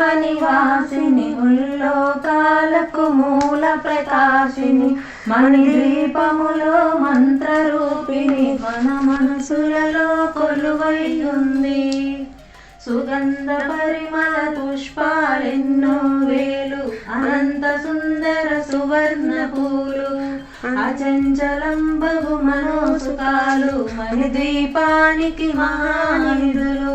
నివాసిని ఉల్లోకాలకు మూల ప్రకాశిని మణి దీపములో మంత్రరూపిణి మన మనసులలో కొలువై ఉంది సుగంధ పరిమళ పుష్పాలెన్నో వేలు అనంత సుందర సువర్ణ పూలు అచంచలంబగు మనోసుకాలు మణిద్వీపానికి మహానిధులు.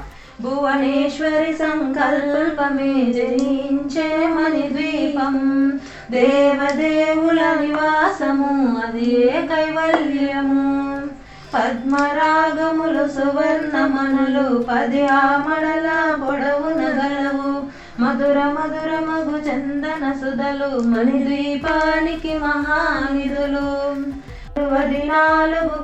భువనేశ్వరి సంకల్పమే జన్చే మణి ద్వీపం దేవదేవుల నివాసము అదే కైవల్యము పద్మరాగములు సువర్ణమనులు పది ఆమడల పొడవున గలవు మధుర మధుర మగు చందన సుధలు మణిద్వీపానికి మహానిధులు. పది నాలుగు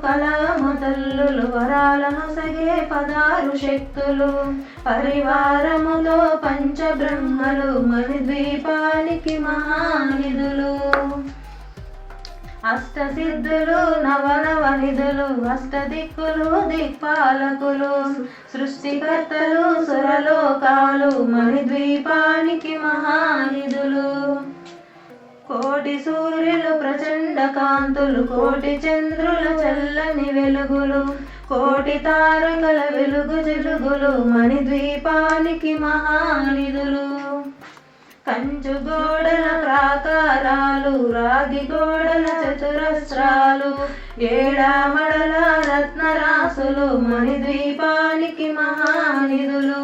తల్లులు వరాలను సగే పదారు శక్తులు. పరివారములో పంచబ్రహ్మలు మణిద్వీపానికి మహానిధులు. అష్టసిద్ధులు నవనవనిధులు అష్టదిక్కులు దిక్పాలకులు. సృష్టికర్తలు సురలోకాలు మణిద్వీపానికి మహానిధులు. కోటి సూర్యులు ప్రచండ కాంతులు కోటి చంద్రుల చల్లని వెలుగులు కోటి తారకల వెలుగు జలుగులు మణిద్వీపానికి మహానిధులు. కంచు గోడల ప్రాకారాలు రాగి గోడల చతురస్రాలు ఏడామడల రత్నరాసులు మణిద్వీపానికి మహానిధులు.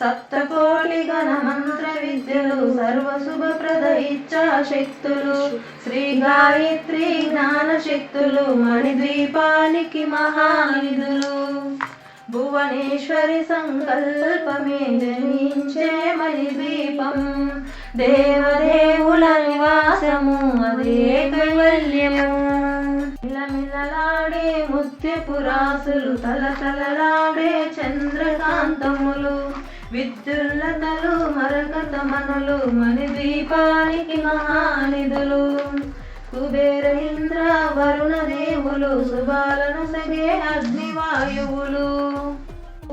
సప్తకోటి గణ మంత్ర విద్యలు సర్వశుభప్రద ఇచ్చా శక్తులు శ్రీ గాయత్రి జ్ఞాన శక్తులు మణిద్వీపానికి మహానిధులు. భువనేశ్వరి సంకల్పమే జనించే మణిద్వీపం. దేవదేవుల నివాసము అదే కైవల్యము. మిలమిలలాడే ముత్యపురాసులు తలతలలాడే చంద్రకాంతములు. విద్యుల్లతలు మరకతమనులు మణిద్వీపానికి మహానిధులు. కుబేరేంద్ర వరుణ దేవులు శుభాలను సగే అగ్నివాయువులు.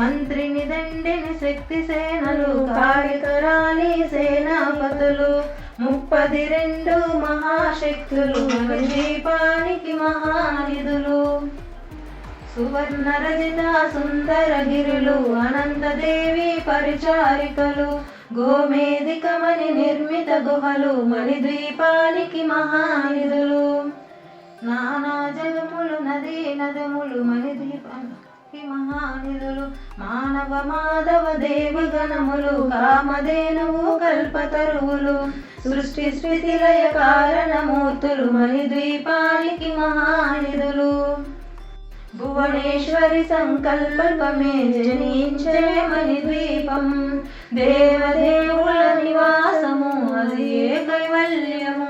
మంత్రిని దండిని శక్తి సేనలు కాళికరాణి సేనాపతులు ముప్పది రెండు మహాశక్తులు దీపానికి మహానిధులు. సువర్ణ రజిత సుందర గిరులు అనంతదేవి పరిచారికలు గోమేది కమని నిర్మిత గుహలు మణిద్వీపానికి మహానిధులు. నానా జగములు నదీ నదములు మణిద్వీపానికి మహానిధులు మానవ మాధవ దేవగణములు కామధేనువు కల్పతరువులు సృష్టి స్థితిలయ కారణమూర్తులు మణిద్వీపానికి మహానిధులు. భువనేశ్వరి సంకల్పమే జనించే మణిద్వీపం దేవదేవుల నివాసము అది కైవల్యము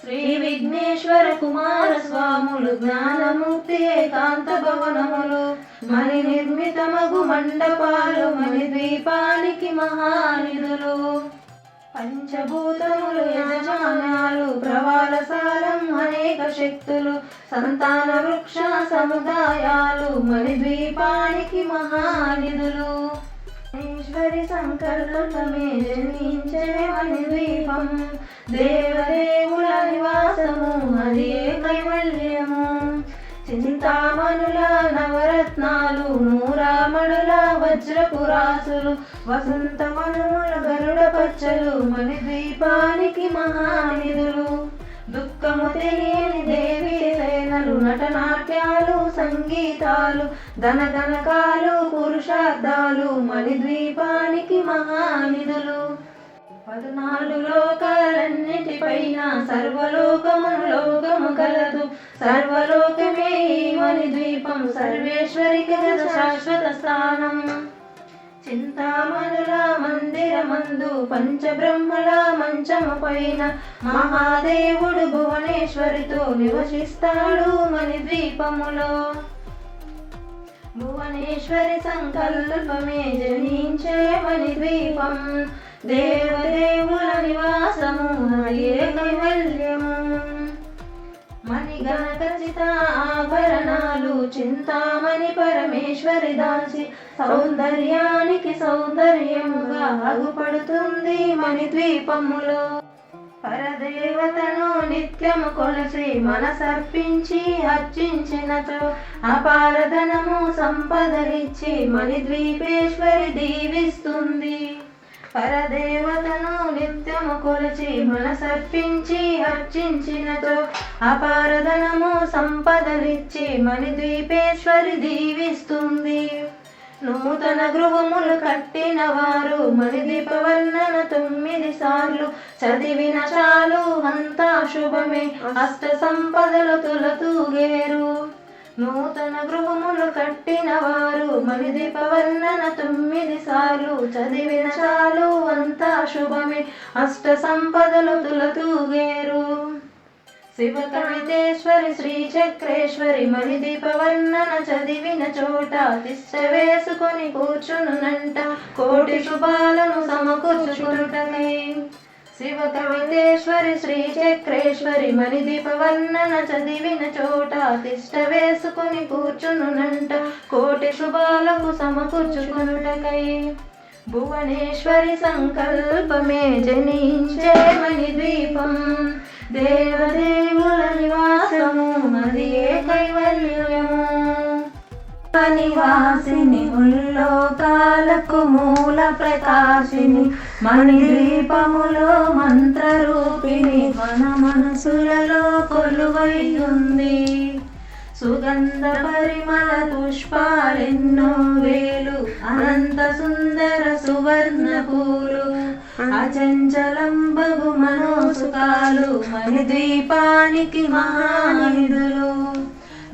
శ్రీ విఘ్నేశ్వర కుమార స్వాములు జ్ఞానముక్తి ఏకాంత భవనములు మణి నిర్మితమగు మండపాలు మణి ద్వీపానికి మహానిధులు. పంచభూతములు యజమానాలు ప్రవాలసారం అనేక శక్తులు సంతాన వృక్ష సముదాయాలు మణి ద్వీపానికి మహానిధులు. హరి సంకల్పమే జనించే ద్వీపం. దేవదేవుల నివాసము అదే కైవల్యము. చింతామణుల నవరత్నాలు నూరామణుల వజ్రపురాసులు వసంతమనుల గరుడ పచ్చలు మణి ద్వీపానికి మహానిధులు. దుఃఖము తెలియని దేవి సేనలు నటనాట్యాలు సంగీతాలు ధనగనకాలు పురుషార్థాలు మణి ద్వీపానికి మహానిధులు. పద్నాలుగు లోకాలన్నిటిపైన సర్వలోకము లోకము కలదు. సర్వలోకమే మణి ద్వీపం సర్వేశ్వరికి శాశ్వత స్థానం చింతామణుల మందిరమందు పంచబ్రహ్మల మంచము పైన మహాదేవుడు భువనేశ్వరితో నివసిస్తాడు మణి ద్వీపములో భువనేశ్వరి సంకల్పమే జనించే మణి ద్వీపం దేవదేవుల నివాసము అయ్యే కైవల్యము మణిగణ ఖచ్చిత ఆభరణాలు చింతామణి పరమేశ్వరి దాసి సౌందర్యానికి సౌందర్యముగా అగుపడుతుంది మణి ద్వీపములో పరదేవతను నిత్యము కొలసి మనసర్పించి అర్చించినతో అపారధనము సంపదలిచ్చి మణి ద్వీపేశ్వరి దీవిస్తుంది. పరదేవతను నిత్యము కొలచి మనసర్పించి అర్చించినతో అపారధనము సంపదలిచ్చి మణి ద్వీపేశ్వరి దీవిస్తుంది. నూతన గృహములు కట్టిన వారు మణిదీప వర్ణన తొమ్మిది సార్లు చదివిన చాలు అంతా శుభమే. అష్ట సంపదలు తులతూగేరు. నూతన గృహములు కట్టిన వారు మణిదీప తొమ్మిది సార్లు. చదివిన చాలు అంతా శుభమే. అష్ట సంపదలు తులతూగేరు శివ కవితేశ్వరి శ్రీ చక్రేశ్వరి మణిదీప వర్ణన చదివిన చోట. తిష్ట వేసుకొని కూర్చునునంట. కోటి శుభాలను సమకూర్చుకుంటనే శివ కవితేశ్వరి శ్రీ చక్రేశ్వరి మణి దీపవర్ణన చదివిన చోట తిష్ట వేసుకుని కూర్చునునంట. కోటి శుభాలకు సమకూర్చుకునుటకై భువనేశ్వరి సంకల్పమే జనించే మణి దీపం దేవదేవుల నివాసము అది ఏ కైవల్యము? నివాసిని ఉల్లోకాలకు మూల ప్రకాశిని మణి దీపములో మంత్రరూపిణి మన మనసులలో కొలువై ఉంది సుగంధ పరిమళ పుష్పాలెన్నో వేలు అనంత సుందర సువర్ణ పూలు అచంచలంబగు మనోసుకాలు మణి ద్వీపానికి మహానిధులు.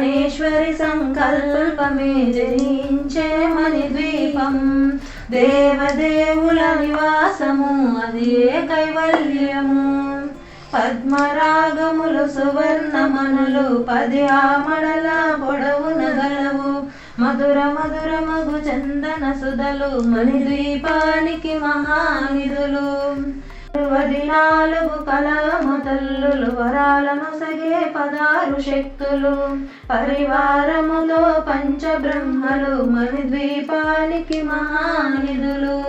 ప్రాణేశ్వరి సంకల్పమే జయించే మణిద్వీపం దేవదేవుల నివాసము అది కైవల్యము పద్మరాగములు సువర్ణమనులు పది ఆమడల పొడవున గలవు. మధుర మధుర మగు చందన సుధలు మణిద్వీపానికి మహానిధులు. ఇరవది కలము తల్లులు వరాలను సగే పదారు శక్తులు. పరివారములో పంచబ్రహ్మలు మణిద్వీపానికి మహానిధులు.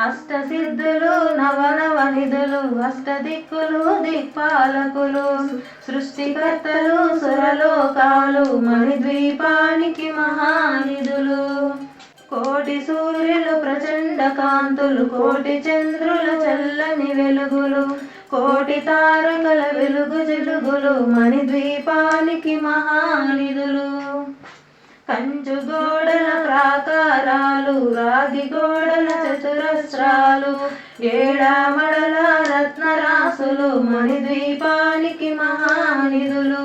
అష్టసిద్ధులు నవనవనిధులు అష్టదిక్కులు దిక్పాలకులు. సృష్టికర్తలు సురలోకాలు మణిద్వీపానికి మహానిధులు. కోటి సూర్యులు ప్రచండ కాంతులు కోటి చంద్రుల చల్లని వెలుగులు కోటి తారకల వెలుగు జలుగులు మణిద్వీపానికి మహానిధులు. కంచు గోడల ప్రాకారాలు రాగి గోడల చతురస్రాలు ఏడామడల రత్నరాసులు మణిద్వీపానికి మహానిధులు.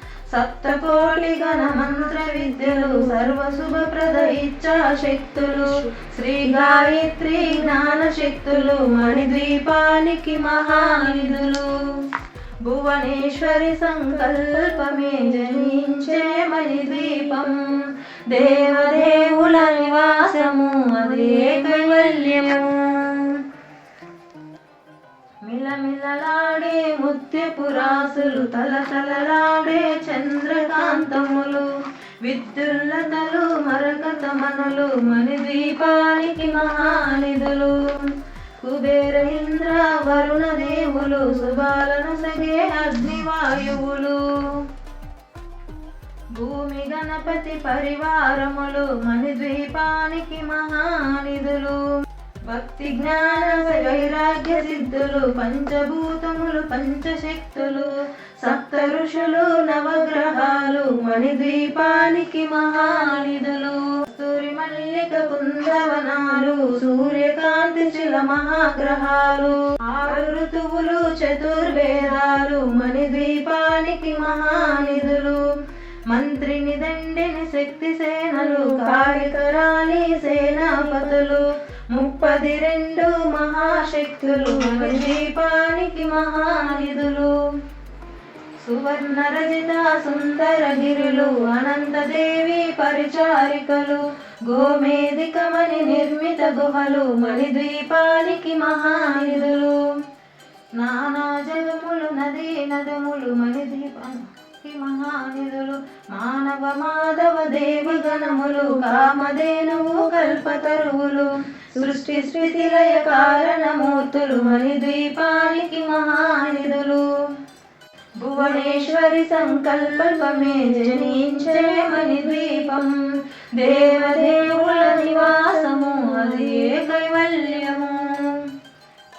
సప్తకోటి గణ మంత్ర విద్యలు సర్వశుభప్రద ఇచ్చా శక్తులు శ్రీ గాయత్రి జ్ఞాన శక్తులు మణిద్వీపానికి మహానిధులు. భువనేశ్వరి సంకల్పమే జనించే మణిద్వీపం. దేవదేవుల నివాసము అదే కైవల్యము. మిలమిలలాడే ముత్యపు రాసులు తలతలలాడే చంద్రకాంతములు. విద్యుల్లతలు మణి ద్వీపానికి మహానిధులు. కుబేర ఇంద్ర వరుణ దేవులు శుభాలను సగే అగ్నివాయువులు. భూమి గణపతి పరివారములు మణిద్వీపానికి మహానిధులు. భక్తి జ్ఞాన వైరాగ్య సిద్ధులు పంచభూతములు పంచశక్తులు సప్త ఋషులు నవగ్రహాలు మణిద్వీపానికి మహానిధులు. సూర్య మల్లిక కుందవనాలు సూర్యకాంతి శిల మహాగ్రహాలు. ఆరు ఋతువులు చతుర్వేదాలు మణిద్వీపానికి మహానిధులు. మంత్రిని దండిని శక్తి సేనలు కార్యకరాలి సేనాపతులు. ముప్పది రెండు మహాశక్తులు దీపానికి మహానిధులు. సువర్ణ రజిత సుందర గిరులు అనంతదేవి పరిచారికలు గోమేదికమణి నిర్మిత గుహలు మణిద్వీపానికి మహానిధులు. నానా జగములు నదీ నదములు మణిద్వీపానికి మహానిధులు మానవ మాధవ దేవగణములు కామధేనువు కల్పతరువులు సృష్టి స్థితిలయ కారణమూర్తులు మణిద్వీపానికి మహానిధులు. భువనేశ్వరి సంకల్పమే జనించే మణిద్వీపం దేవదేవుల నివాసము అదే కైవల్యము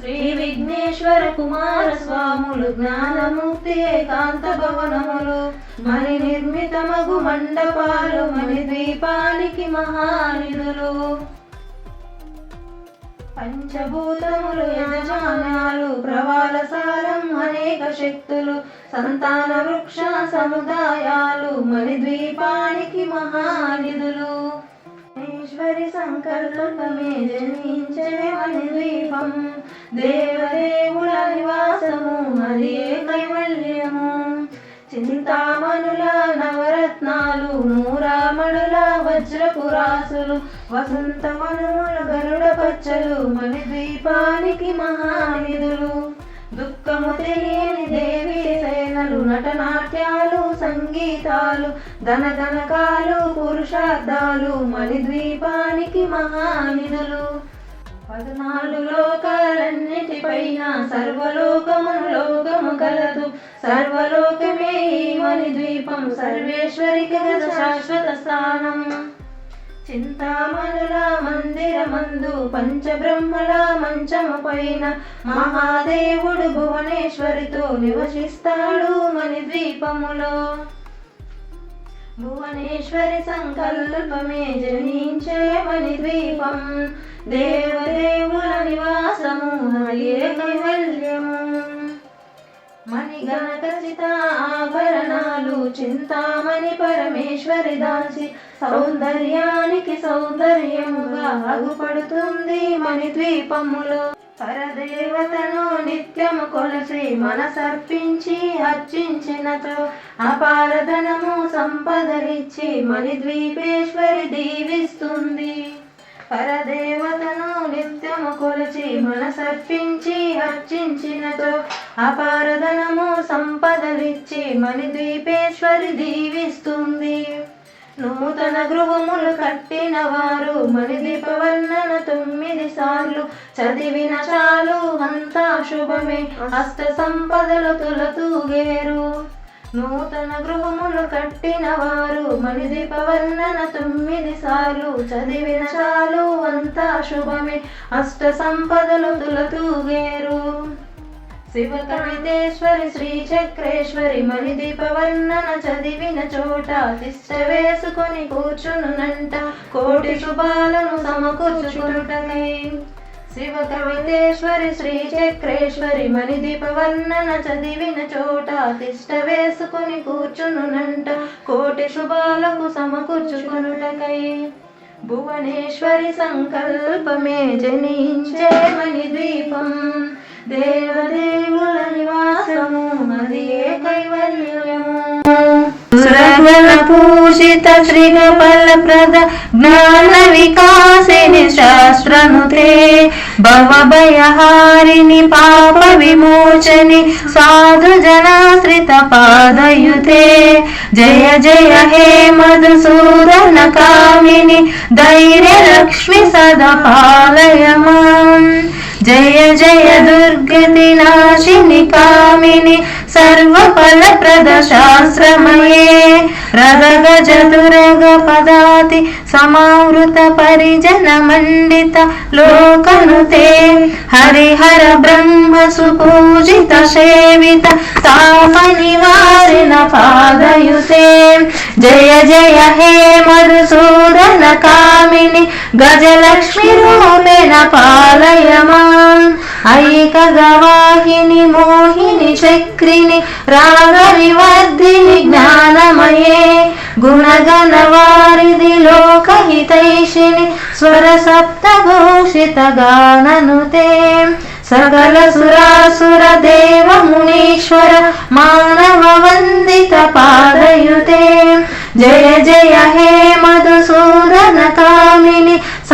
శ్రీ విఘ్నేశ్వర కుమార స్వాములు జ్ఞానముక్తి ఏకాంత భవనములు మణి నిర్మితమగు మండపాలు మణి ద్వీపానికి మహానిధులు. పంచభూతములు యజమానాలు ప్రవాల సారం అనేక శక్తులు సంతాన వృక్ష సముదాయాలు మణి ద్వీపానికి మహానిధులు. ఈశ్వరి సంకల్పమే జనించే మణిద్వీపం దేవదేవుల నివాసము అదే కైవల్యము చింతామణుల నవరత్నాలు నూరామణుల వజ్రపురాసులు వసంతవనముల గరుడ పచ్చలు మణిద్వీపానికి మహానిధులు దుఃఖము తెలియని దేవి సేనలు నటనాట్యాలు సంగీతాలు ధనగనకాలు పురుషార్థాలు మణిద్వీపానికి మహానిధులు. పద్నాలుగు లోకాలన్నిటిపైన సర్వలోకమును లోకము కలదు. సర్వలోకమే ఈ మణిద్వీపం సర్వేశ్వరి శాశ్వత స్థానం. చింతామణుల మందిరమందు పంచబ్రహ్మల మంచము పైన మహాదేవుడు భువనేశ్వరితో నివసిస్తాడు మణిద్వీపములో. భువనేశ్వరి సంకల్పమే జనించే మణిద్వీపం. దేవదేవుల నివాసము అదే కైవల్యము మణిగణ ఖచ్చిత ఆభరణాలు చింతామణి పరమేశ్వరి దాసి సౌందర్యానికి సౌందర్యముగా అగుపడుతుంది మణి ద్వీపములో పరదేవతను నిత్యము కొలసి మనసర్పించి అర్చించినతో అపారధనము సంపదలిచ్చి మణి ద్వీపేశ్వరి దీవిస్తుంది. పరదేవతను నిత్యము కొలిచి మనసర్పించి అర్చించినతో అపారధనము సంపదలిచ్చి మణి ద్వీపేశ్వరి దీవిస్తుంది. నూతన గృహములు కట్టిన వారు మణిదీపవర్ణన తొమ్మిది సార్లు చదివిన చాలు అంతా శుభమే. అష్ట సంపదలు తులతూగేరు. నూతన గృహములు కట్టిన వారు మణిదీప వర్ణన తొమ్మిది సార్లు. చదివిన చాలు అంతా శుభమే. అష్ట సంపదలు తులతూగేరు శివ కవితేశ్వరి శ్రీ చక్రేశ్వరి మణిదీప వర్ణన చదివిన చోట. తిష్ట వేసుకొని కూర్చునునంట. కోటి శుభాలను సమకూర్చుకుంటనే శివ కవితేశ్వరి శ్రీ చక్రేశ్వరి మణిదీప వర్ణన చదివిన చోట తిష్ట వేసుకుని కూర్చునునంట. కోటి శుభాలకు సమకూర్చుకొనుటకై భువనేశ్వరి సంకల్పమే జనించే మణి దేవదేవుల నివాసము అది ఏ కైవల్యము సురగణ పూజిత శ్రీగపల ప్రద జ్ఞాన వికాస శాస్త్రనుతే భవభయహారిణి పాప విమోచని సాధు జనాశ్రిత పాదయుతే జయ జయ హే మధుసూదన కామిని జయ జయ దుర్గతి నాశిని కామిని సర్వఫలప్రద శాస్త్రమయే. రగ చతురగ పదాతి సమావృత పరిజన మండిత లోకనుతే. హరిహర బ్రహ్మ సుపూజిత సేవిత తాప నివారిణ పాదయుతే. జయ జయ హే మధుసూదన కామిని గజలక్ష్మి రూపేణ పాలయమా. ఐక గవాహిని మోహిని చక్రిని రాగ వివర్ధిని జ్ఞానమయే గుణగణ వారిది లోకహితైషిని స్వర సప్తభూషిత గాననుతే సకల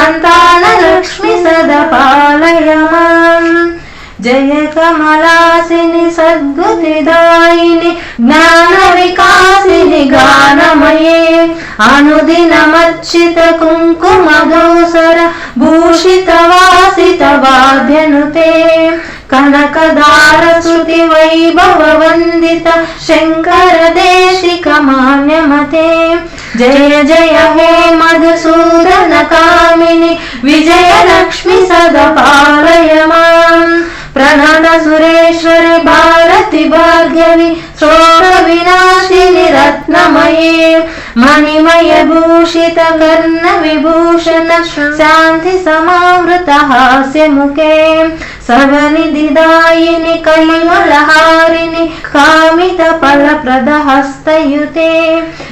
సురాసుర దేవ జయ సంతాన లక్ష్మి సద పాలయమాం జయ కమలాసిని సద్గుతిదాయిని జ్ఞాన వికాసిని గానమయే. అనుదినమర్చిత కుంకుమ దోసర భూషిత వాసిత వాద్యనుతే. కనకదార శృతి వైభవ వందిత శంకర దేశిక మాన్యమతే. जय जय हे मधुसूदनकामिनि विजयलक्ष्मि सद पारय मा प्रणम सुरेश्वरि भारति भाग्यवि श्रोतविनाशिनि रत्नमये। मणिमय भूषित कर्ण विभूषण शान्ति समावृत हास्य मुखे। ముఖే సవనిధిదాయిని కైమలహారిణి కామిత ఫలప్రద హస్తయుతే.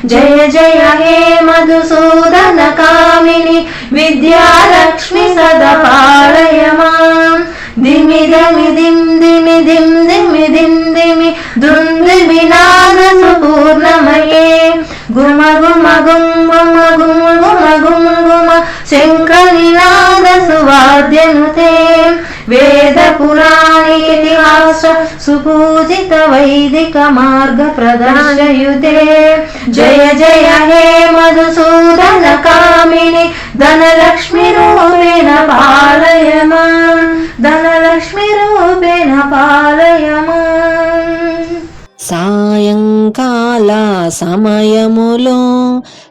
జయ జయ హే మధుసూదన కామిని విద్యాలక్ష్మి సద పాలయమాం దిమి దమి దిం దిమి దిం దిమి దిం దిమి దుందిమి నాద సుపూర్ణమయే ఇతిహాస సుపూజిత వైదిక మార్గ ప్రదర్శయుతే జయ జయ హే మధుసూదన కామిని ధనలక్ష్మి రూపేణ పాలయమాం. ధనలక్ష్మి రూపేణ పాలయమాం. సాయంకాల సమయములో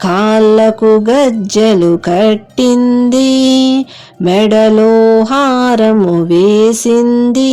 కాళ్ళకు గజ్జలు కట్టింది మెడలో హారము వేసింది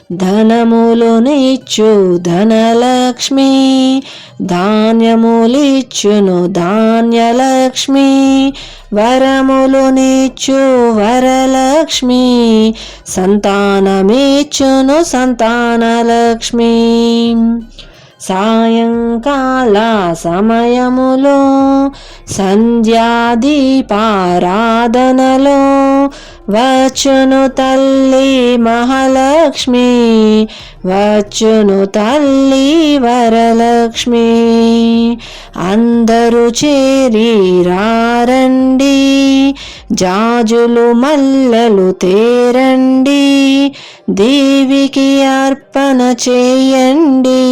ధనములునిచ్చు ధనలక్ష్మి ధాన్యములిచ్చును ధాన్యలక్ష్మి వరములునిచ్చు వరలక్ష్మి సంతానమిచ్చును సంతానలక్ష్మి. సాయంకాల సమయములో సంధ్యాదీపారాధనలో వచ్చును తల్లి లక్ష్మి వచ్చును తల్లి వరలక్ష్మి. అందరూ చేరి రారండి జాజులు మల్లెలు తేరండి దేవికి అర్పణ చేయండి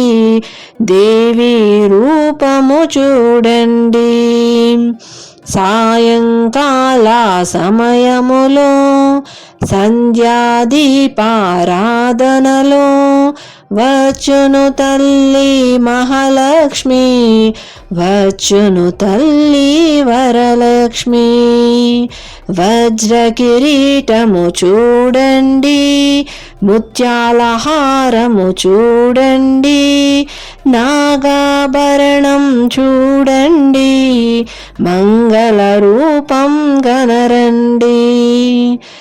దేవి రూపము చూడండి. సాయంకాల సమయములో సంధ్యాదీపారాధనలో వచ్చును తల్లి మహాలక్ష్మి వచ్చును తల్లి వరలక్ష్మి. వజ్ర కిరీటము చూడండి ముత్యాల హారము చూడండి నాగాభరణం చూడండి మంగళ రూపం గనరండి.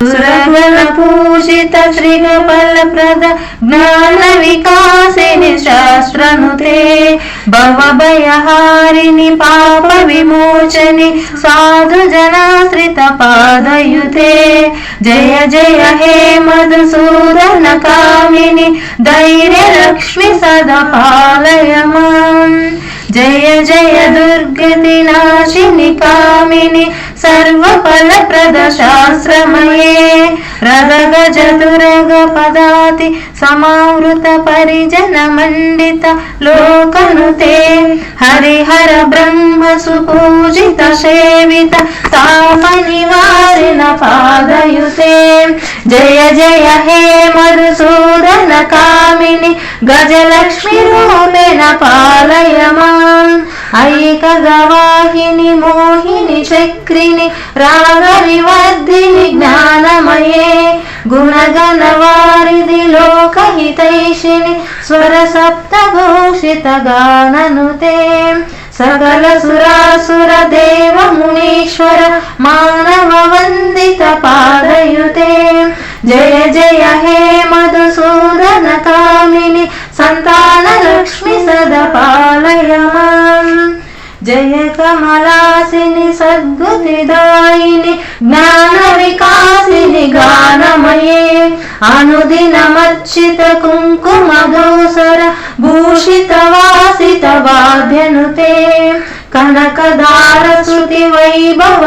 సురగణ పూజిత శ్రీగపల ప్రద జ్ఞాన వికాసిని శాస్త్రనుతే భవభయహారిణి పాప విమోచని సాధు జనాశ్రిత పాదయుతే జయ జయ హే మధుసూదన కామిని ధైర్య లక్ష్మి సదా పాలయమాం జయ జయ దుర్గతి నాశిని కామిని సర్వఫలప్రద శాస్త్రమయే రగ చతురగ పదాతి సమావృత పరిజన మండిత లోకనుతే హరిహర బ్రహ్మ సుపూజిత వర్ధిని తాప నివారిణ రాగ వివర్ధిని జ్ఞానమయే గుణగణ వారిది లోకహితైషిని స్వర సప్త భూషిత గాననుతే సకల సురాసుర దేవ మునీశ్వర మానవ వందిత పాదయుతే జయ జయ హే మధుసూదన కామిని సంతాన లక్ష్మి సద పాలయమాం. జయ కమలాసిని సద్గుతిదాయిని జ్ఞాన వికాసిని గానమయే అనుదినమర్చిత కుంకుమ దోసర భూషిత వాసిత వాద్యనుతే. కనకదార శృతి వైభవ